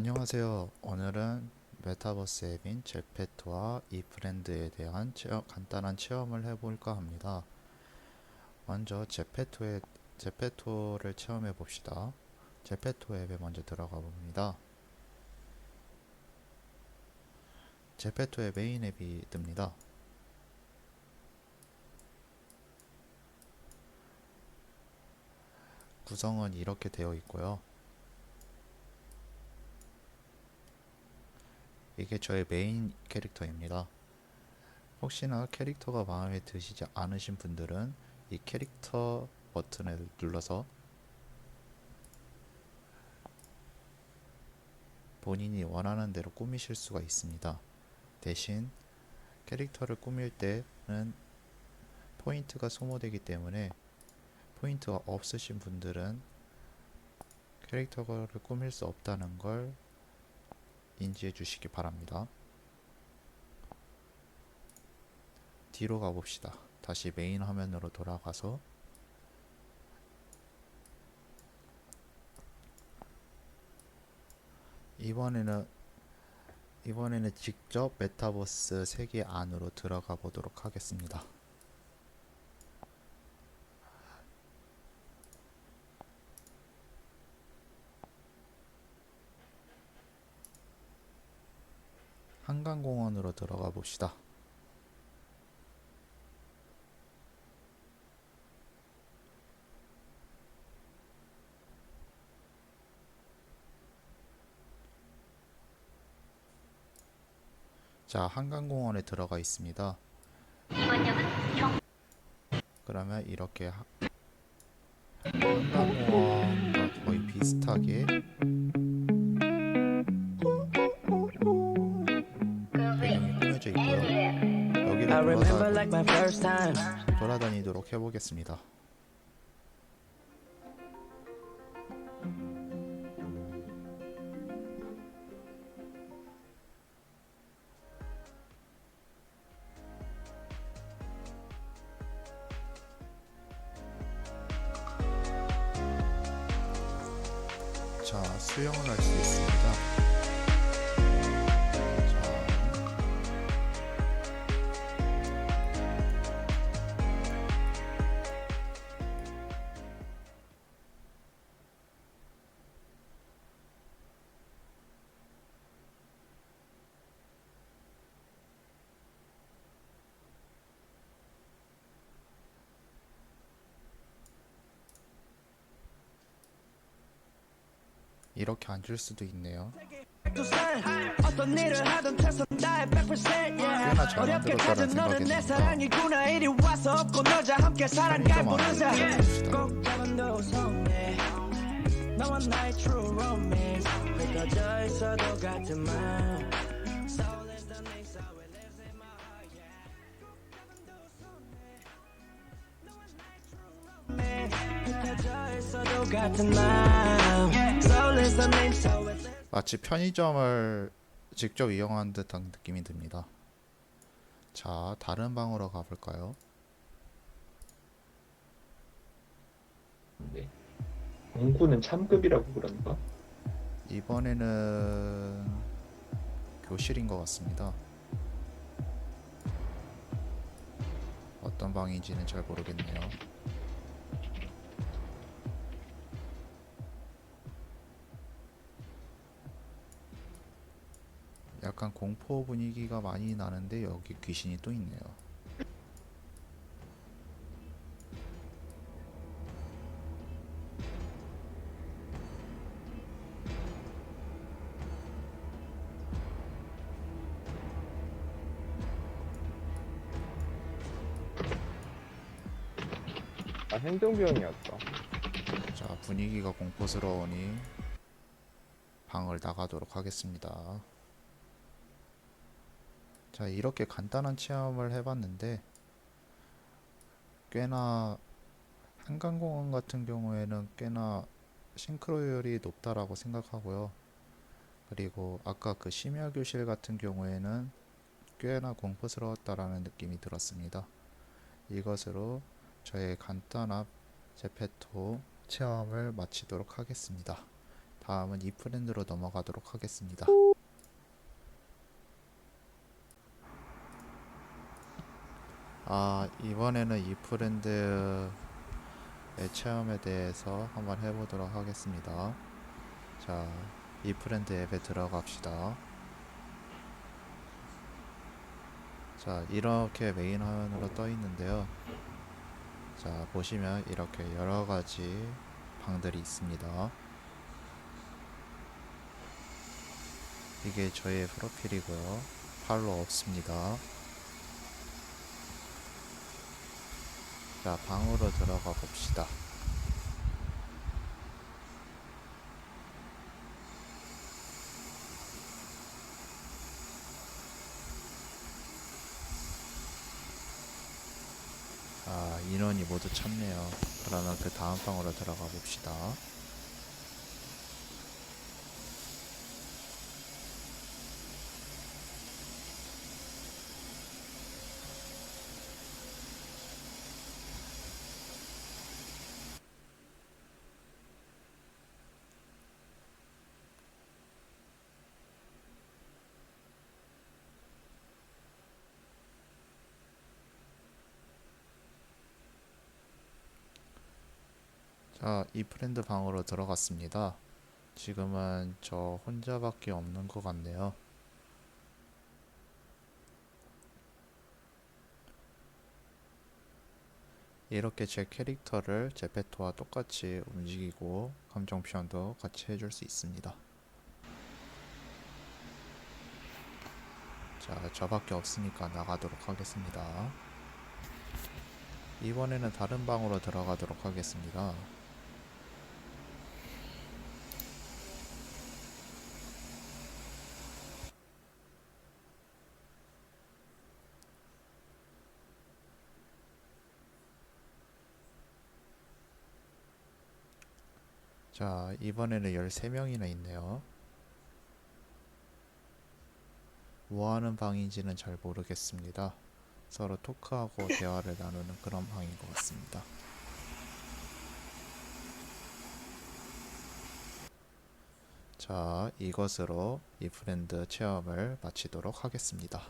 안녕하세요. 오늘은 메타버스 앱인 제페토와 이프렌드에 대한 체험- 간단한 체험을 해볼까 합니다. 먼저 제페토의 제페토를 체험해 봅시다. 제페토 앱에 먼저 들어가 봅니다. 제페토의 메인 앱이 뜹니다. 구성은 이렇게 되어 있고요. 이게 저의 메인 캐릭터입니다. 혹시나 캐릭터가 마음에 드시지 않으신 분들은 이 캐릭터 버튼을 눌러서 본인이 원하는 대로 꾸미실 수가 있습니다. 대신 캐릭터를 꾸밀 때는 포인트가 소모되기 때문에 포인트가 없으신 분들은 캐릭터를 꾸밀 수 없다는 걸 인지해 주시기 바랍니다. 뒤로 가봅시다. 다시 메인 화면으로 돌아가서 이번에는 이번에는 직접 메타버스 세계 안으로 들어가 보도록 하겠습니다. 한강공원으로 들어가 봅시다. 자, 한강공원에 들어가 있습니다. 그러면 이렇게 하- 한강공원과 거의 비슷하게 I remember 돌아다, like my first time. 돌아다니도록 해보겠습니다. 자, 수영을 할 수 있습니다. 이렇게 앉을 수도 있네요. 어떤 일을 하던 최선 다해 100% yeah. 꽤나 잘 만들었다는 생각이 듭니다. 같은 마음 마치 편의점을 직접 이용한 듯한 느낌이 듭니다. 자, 다른 방으로 가볼까요? 네. 공구는 참급이라고 그런가? 이번에는 교실인 것 같습니다. 어떤 방인지는 잘 모르겠네요. 약간 공포 분위기가 많이 나는데 여기 귀신이 또 있네요. 아 행정병이었다. 자, 분위기가 공포스러우니 방을 나가도록 하겠습니다. 자, 이렇게 간단한 체험을 해봤는데 꽤나 한강공원 같은 경우에는 꽤나 싱크로율이 높다라고 생각하고요. 그리고 아까 그 심야 교실 같은 경우에는 꽤나 공포스러웠다라는 느낌이 들었습니다. 이것으로 저의 간단한 제페토 체험을 마치도록 하겠습니다. 다음은 이프렌드로 넘어가도록 하겠습니다. 아, 이번에는 이 프렌드의 체험에 대해서 한번 해보도록 하겠습니다. 자, 이 프렌드 앱에 들어갑시다. 자, 이렇게 메인 화면으로 떠 있는데요. 자, 보시면 이렇게 여러 가지 방들이 있습니다. 이게 저의 프로필이고요. 팔로 없습니다. 자, 방으로 들어가 봅시다. 아, 인원이 모두 찼네요. 그러면 그 다음 방으로 들어가 봅시다. 자, 이 프렌드 방으로 들어갔습니다. 지금은 저 혼자밖에 없는 것 같네요. 이렇게 제 캐릭터를 제 페토와 똑같이 움직이고 감정 표현도 같이 해줄 수 있습니다. 자, 저밖에 없으니까 나가도록 하겠습니다. 이번에는 다른 방으로 들어가도록 하겠습니다. 자, 이번에는 13명이나 있네요. 뭐 하는 방인지는 잘 모르겠습니다. 서로 토크하고 대화를 나누는 그런 방인 것 같습니다. 자, 이것으로 이 프렌드 체험을 마치도록 하겠습니다.